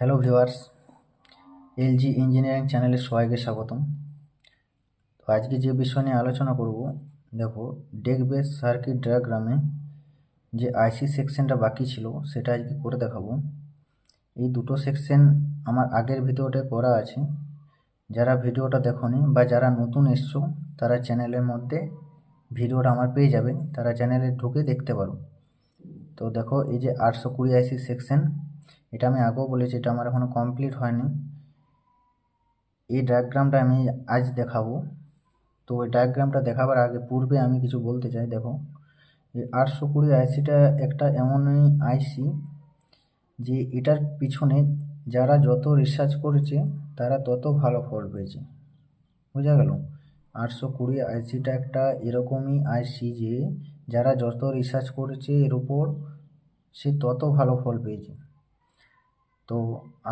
Hello viewers LG engineering চ্যানেলে সবাইকে স্বাগতম। তো আজকে যে বিষয় নিয়ে আলোচনা করব, দেখো ডেক বেস সার্কিট ডায়াগ্রামে যে আইসি সেকশনটা বাকি ছিল, সেটা আজকে করে দেখাবো। এই দুটো সেকশন আমার আগের ভিডিওতে করা আছে। যারা ভিডিওটা দেখনি বা যারা নতুন এসছো, তারা চ্যানেলের মধ্যে ভিডিওটা আমার পেয়ে যাবে। তারা চ্যানেলে ঢুকে দেখতে পারো। তো দেখো, এই যে আটশো কুড়ি আইসি সেকশন এটা আমি আগেও বলেছি, এটা আমার এখনও কমপ্লিট হয়নি। এই ডায়াগ্রামটা আমি আজ দেখাবো। তো ওই ডায়াগ্রামটা দেখাবার আগে, পূর্বে আমি কিছু বলতে চাই, দেখো। এই আটশো কুড়ি আইসিটা একটা এমনই আইসি যে এটার পিছনে যারা যত রিসার্চ করেছে, তারা তত ভালো ফল পেয়েছে। বোঝা গেল? আটশো কুড়ি আইসিটা একটা এরকমই আইসি যে যারা যত রিসার্চ করেছে এর উপর, সে তত ভালো ফল পেয়েছে। তো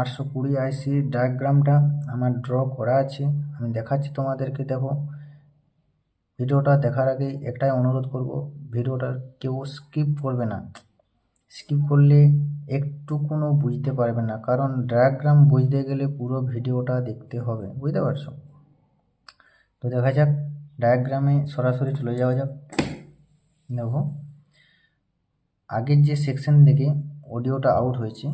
আটশো কুড়ি আইসির ডায়াগ্রামটা আমার ড্র করা আছে। আমি দেখাচ্ছি তোমাদেরকে, দেখো। ভিডিওটা দেখার আগেই একটাই অনুরোধ করব, ভিডিওটা কেউ স্কিপ করবে না। স্কিপ করলে একটুকুনও বুঝতে পারবে না, কারণ ডায়াগ্রাম বুঝতে গেলে পুরো ভিডিওটা দেখতে হবে, বুঝতে পারছ? তো দেখা যাক ডায়াগ্রামে সরাসরি চলে যাওয়া যাক। দেখো, আগের যে সেকশন থেকে অডিওটা আউট হয়েছে।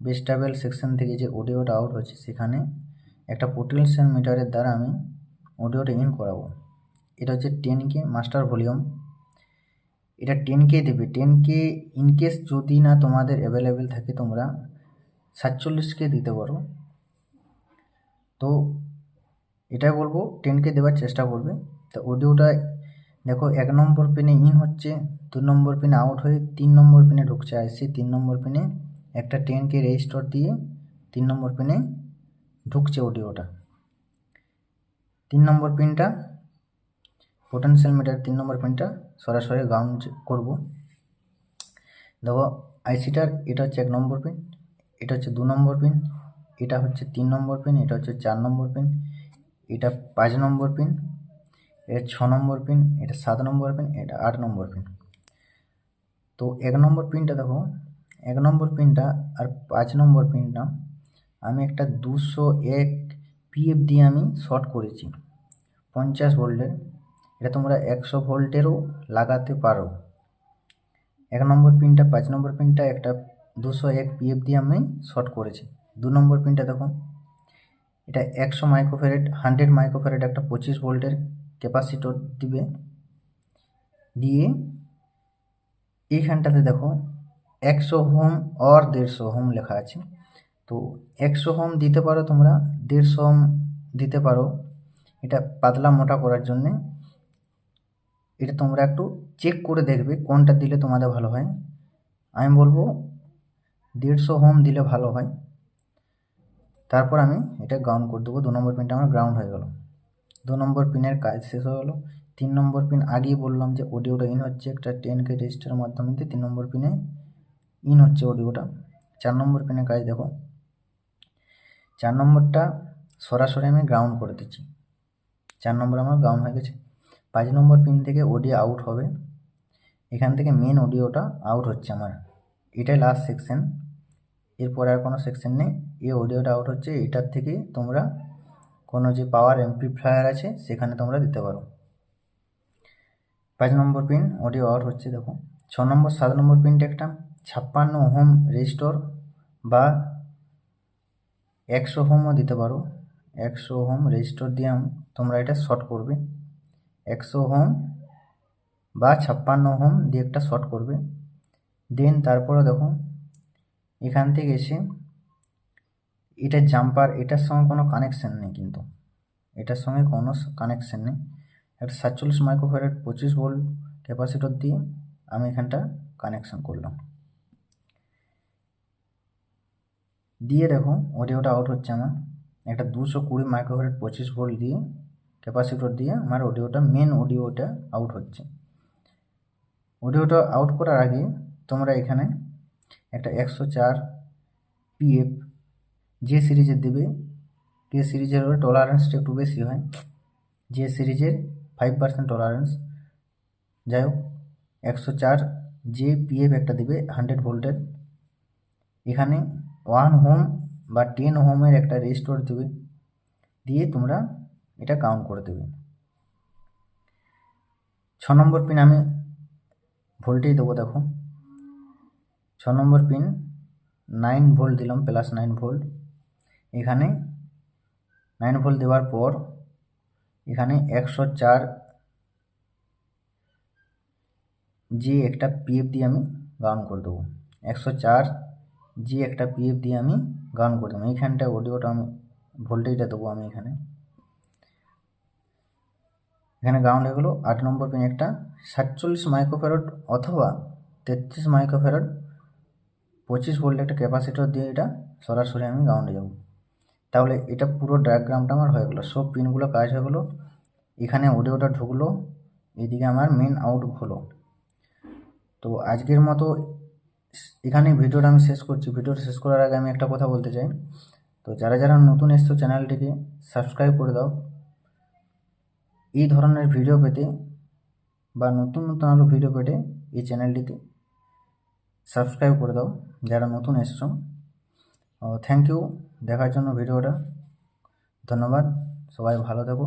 বেস্টাবেল সেকশন থেকে যে অডিওটা আউট হচ্ছে সেখানে একটা পোটেনশিয়াল মিটারের দ্বারা আমি অডিওটা ইন করাবো। এটা হচ্ছে টেন কে মাস্টার ভলিউম এটা টেন কে দেবে। টেন কে ইনকেস যদি না তোমাদের অ্যাভেলেবেল থাকে, তোমরা সাতচল্লিশকে দিতে পারো। তো এটাই বলব টেন কে দেওয়ার চেষ্টা করবে। তো অডিওটা দেখো, এক নম্বর পিনে ইন হচ্ছে, দু নম্বর পিনে আউট হয়ে তিন নম্বর পিনে ঢুকছে আইসি তিন নম্বর পিনে একটা টেন কে রেজিস্টার দিয়ে তিন নম্বর পিনে ঢুকছে অডিওটা তিন নম্বর পিনটা পোটেনশিয়াল মিটার তিন নম্বর পিনটা সরাসরি গ্রাউন্ড করব। দেখো আইসিটার এটা হচ্ছে এক নম্বর পিন এটা হচ্ছে দু নম্বর পিন এটা হচ্ছে তিন নম্বর পিন এটা হচ্ছে চার নম্বর পিন এটা পাঁচ নম্বর পিন এটা ছ নম্বর পিন এটা সাত নম্বর পিন এটা আট নম্বর পিন তো এক নম্বর পিনটা দেখো এক নম্বর পিনটা আর পাঁচ নম্বর পিনটা আমি একটা দুশো এক পিএফ দিয়ে আমি শর্ট করেছি, পঞ্চাশ ভোল্টের। এটা তোমরা একশো ভোল্টেরও লাগাতে পারো। এক নম্বর পিনটা, পাঁচ নম্বর পিনটা একটা দুশো এক পিএফ দিয়ে আমি শর্ট করেছি। দু নম্বর পিনটা দেখো, এটা একশো মাইক্রোফেরেট হান্ড্রেড মাইক্রোফেরেট একটা পঁচিশ ভোল্টের ক্যাপাসিটর দিবে। দিয়ে এইখানটাতে দেখো একশো হোম অর দেড়শো হোম লেখা আছে। তো একশো হোম দিতে পারো তোমরা, দেড়শো হোম দিতে পারো। এটা পাতলা মোটা করার জন্যে। এটা তোমরা একটু চেক করে দেখবে কোনটা দিলে তোমাদের ভালো হয়। আমি বলব, দেড়শো হোম দিলে ভালো হয়। তারপর আমি এটা গ্রাউন্ড করে দেবো। দু নম্বর পিনটা আমার গ্রাউন্ড হয়ে গেল। দু নম্বর পিনের কাজ শেষ হয়ে গেলো। তিন নম্বর পিন আগেই বললাম যে অডিওটা ইন হচ্ছে। একটা টেন কে রেজিস্টারের মাধ্যমে তিন নম্বর পিনে ইন হচ্ছে অডিওটা চার নম্বর পিনের কাজ দেখো। চার নম্বরটা সরাসরি আমি গ্রাউন্ড করে দিচ্ছি। চার নম্বর আমার গ্রাউন্ড হয়ে গেছে। পাঁচ নম্বর পিন থেকে অডিও আউট হবে। এখান থেকে মেন অডিওটা আউট হচ্ছে আমার। এটাই লাস্ট সেকশন এরপর আর কোনো সেকশন নেই। এই অডিওটা আউট হচ্ছে। এটার থেকে তোমরা কোনো যে পাওয়ার এমপ্লিফায়ার আছে, সেখানে তোমরা দিতে পারো। পাঁচ নম্বর পিন অডিও আউট হচ্ছে, দেখো। ছ নম্বর, সাত নম্বর পিনটা একটা। ছাপ্পান্ন হোম রেজিস্টর বা একশো হোমও দিতে পারো। একশো হোম রেজিস্টর দিয়ে তোমরা এটা শর্ট করবে। একশো হোম বা ছাপ্পান্ন হোম দিয়ে একটা শর্ট করবে। দেন তারপরে দেখো, এখান থেকে এসে এটা জাম্পার, এটার সঙ্গে কোনো কানেকশান নেই কিন্তু। এটার সঙ্গে কোনো কানেকশান নেই। একটা সাতচল্লিশ মাইক্রোফ্যারেট পঁচিশ ভোল্ট ক্যাপাসিটর দিয়ে আমি এখানটা কানেকশান করলাম। দিয়ে দেখো অডিওটা আউট হচ্ছে আমার। একটা দুশো কুড়ি মাইক্রোফ্যারেট পঁচিশ ভোল্ট দিয়ে ক্যাপাসিটর দিয়ে আমার অডিওটা মেন অডিওটা আউট হচ্ছে। অডিওটা আউট করার আগে তোমরা এখানে একটা একশো চার পিএফ যে সিরিজের দেবে। কে সিরিজের ওপরে টলারেন্সটা একটু বেশি হয়। যে সিরিজের ফাইভ পার্সেন্ট টলারেন্স যাই হোক, একশো চার যে পিএফ একটা দেবে হান্ড্রেড ভোল্টের এখানে ওয়ান হোম বা টেন হোমের একটা রেজিস্টর দেবে দিয়ে তোমরা এটা কাউন্ট করে দেবে। ছ নম্বর পিন আমি ভোল্টেজ দেবো দেখো। ছ নম্বর পিন নাইন ভোল্ট দিলাম প্লাস নাইন ভোল্ট এখানে নাইন ভোল্ট দেওয়ার পর এখানে একশো চার যে একটা পিএফ দিয়ে আমি গাউন করে দেবো। একশো চার যে একটা পিএফ দিয়ে আমি গাউন করে দেবো। এইখানটা অডিওটা আমি ভোল্টেজটা দেবো আমি এখানে। এখানে গাউন্ড হয়ে গেলো, আট নম্বর পিন একটা। সাতচল্লিশ মাইক্রোফ্যারড অথবা তেত্রিশ মাইক্রোফ্যারড পঁচিশ ভোল্ট একটা ক্যাপাসিটর দিয়ে এটা সরাসরি আমি গাউন্ডে যাব। তাহলে এটা পুরো ডায়াগ্রামটা আমার হয়ে গেলো। সব পিনগুলো কাজ হয়ে গেলো। এখানে অডিওটা ঢুকলো, এদিকে আমার মেন আউট হলো। তো আজকের মতো এখানে ভিডিওটা আমি শেষ করছি। ভিডিওটা শেষ করার আগে আমি একটা কথা বলতে চাই। তো যারা যারা নতুন এসছো চ্যানেলটিকে সাবস্ক্রাইব করে দাও। এই ধরনের ভিডিও পেতে বা নতুন নতুন আরও ভিডিও পেতে এই চ্যানেলটিতে সাবস্ক্রাইব করে দাও, যারা নতুন এসছো। থ্যাংক ইউ দেখার জন্য ভিডিওটা। ধন্যবাদ। সবাই ভালো থাকো।